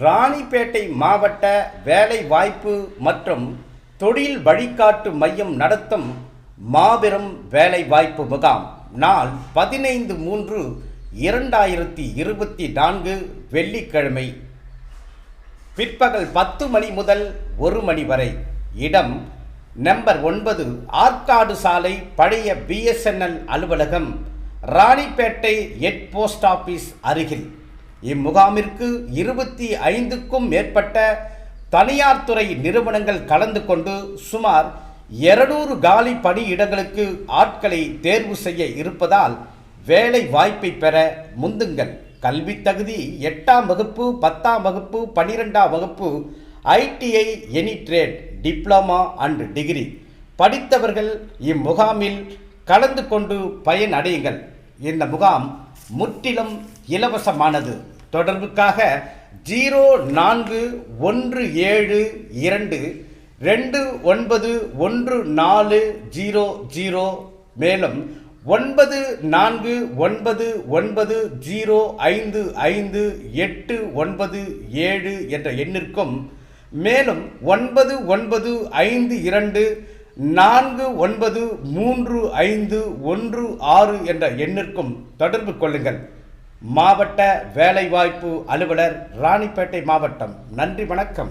ராணிப்பேட்டை மாவட்ட வேலை வாய்ப்பு மற்றும் தொழில் வழிகாட்டு மையம் நடத்தும் மாபெரும் வேலை வாய்ப்பு முகாம். நாள் பதினைந்து மூன்று இரண்டாயிரத்தி இருபத்தி நான்கு வெள்ளிக்கிழமை. பிற்பகல் பத்து மணி முதல் ஒரு மணி வரை. இடம் நம்பர் ஒன்பது ஆற்காடு சாலை பழைய பிஎஸ்என்எல் அலுவலகம் ராணிப்பேட்டை எட் போஸ்ட் ஆஃபீஸ் அருகில். இம்முகாமிற்கு இருபத்தி ஐந்துக்கும் மேற்பட்ட தனியார் துறை நிறுவனங்கள் கலந்து கொண்டு சுமார் இருநூறு காலி பணியிடங்களுக்கு ஆட்களை தேர்வு செய்ய இருப்பதால் வேலை வாய்ப்பை பெற முந்துங்கள். கல்வி தகுதி எட்டாம் வகுப்பு பத்தாம் வகுப்பு பனிரெண்டாம் வகுப்பு ITI any trade diploma and degree படித்தவர்கள் இம்முகாமில் கலந்து கொண்டு பயனடையுங்கள். இந்த முகாம் முற்றிலும் இலவசமானது. தொடர்புக்காக ஜீரோ நான்கு ஒன்று ஏழு இரண்டு ரெண்டு ஒன்பது ஒன்று நாலு ஜீரோ ஜீரோ மேலும் ஒன்பது நான்கு ஒன்பது ஒன்பது ஜீரோ ஐந்து ஐந்து எட்டு ஒன்பது ஏழு என்ற எண்ணிற்கும் மேலும் ஒன்பது ஒன்பது ஐந்து இரண்டு நான்கு ஒன்பது மூன்று ஐந்து ஒன்று ஆறு என்ற எண்ணிற்கும் தொடர்பு கொள்ளுங்கள். மாவட்ட வேலைவாய்ப்பு அலுவலர் ராணிப்பேட்டை மாவட்டம். நன்றி வணக்கம்.